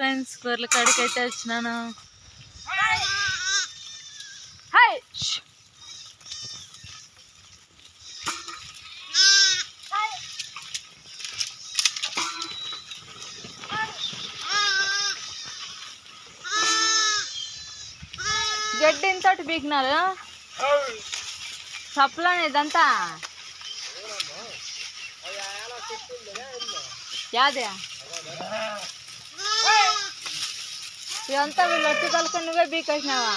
Friends గొర్రెల కాడికి అయితే వచ్చినాను. హాయ్! గడ్డి ఎంతటి బీకినారు సప్లని ఇదంతా యాదే? ఇదంతా వీళ్ళు వచ్చి కలుకొని నువ్వే బీకొచ్చినావా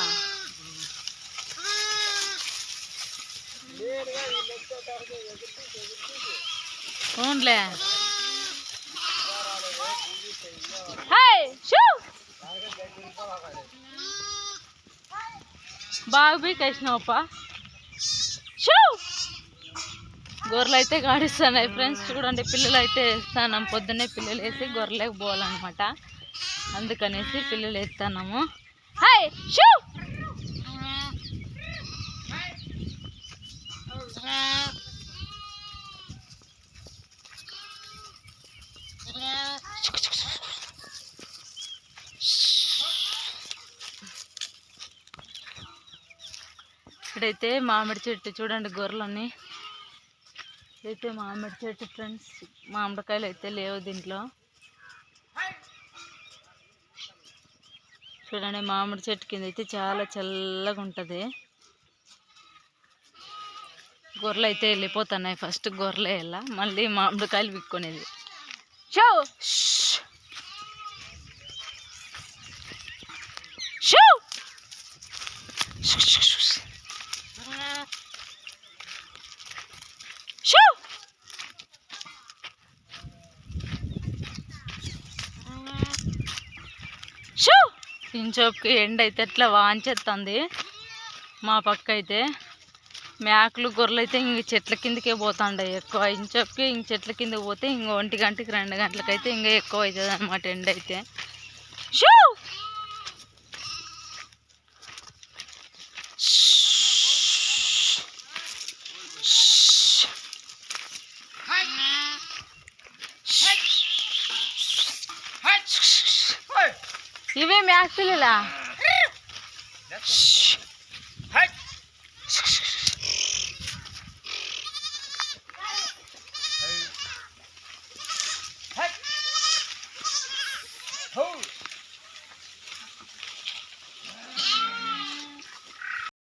ఫోన్లే. హాయ్ బాగా బీకేసినావప్ప షూ గొర్రెలు అయితే గాడిస్తున్నాయి ఫ్రెండ్స్. చూడండి పిల్లలు అయితే వేస్తాను పొద్దున్నే పిల్లలు వేసి గొర్రెలకు పోవాలన్నమాట అందుకనేసి పిల్లలు వేస్తున్నాము హాయ్ షూ! ఇక్కడైతే మామిడి చెట్టు చూడండి గొర్రెలని అయితే మామిడి చెట్టు ఫ్రెండ్స్ మామిడికాయలు అయితే లేవు దీంట్లో. చూడండి మామిడి చెట్టు కింద అయితే చాలా చల్లగా ఉంటుంది. గొర్రెలు అయితే వెళ్ళిపోతున్నాయి. ఫస్ట్ గొర్రెలు వెళ్ళా మళ్ళీ మామిడికాయలు విక్కునేది. షో! షో! షో షూ ఇంచోపుకి ఎండ అయితే ఎట్లా వాంచేస్తుంది మా పక్క అయితే మేకలు గొర్రెలు అయితే ఇంక చెట్ల కిందకే పోతాండే ఎక్కువ. ఇంచోపుకి ఇంక చెట్ల కిందకి పోతే ఇంక ఒంటి గంటకి రెండు గంటలకైతే ఇంకా ఎక్కువ అవుతుంది అనమాట ఎండ అయితే. షూ! ಇವೇಮ್ ಯಾಕೆ ಸಿಲಿಲ್ಲ ಹೌದು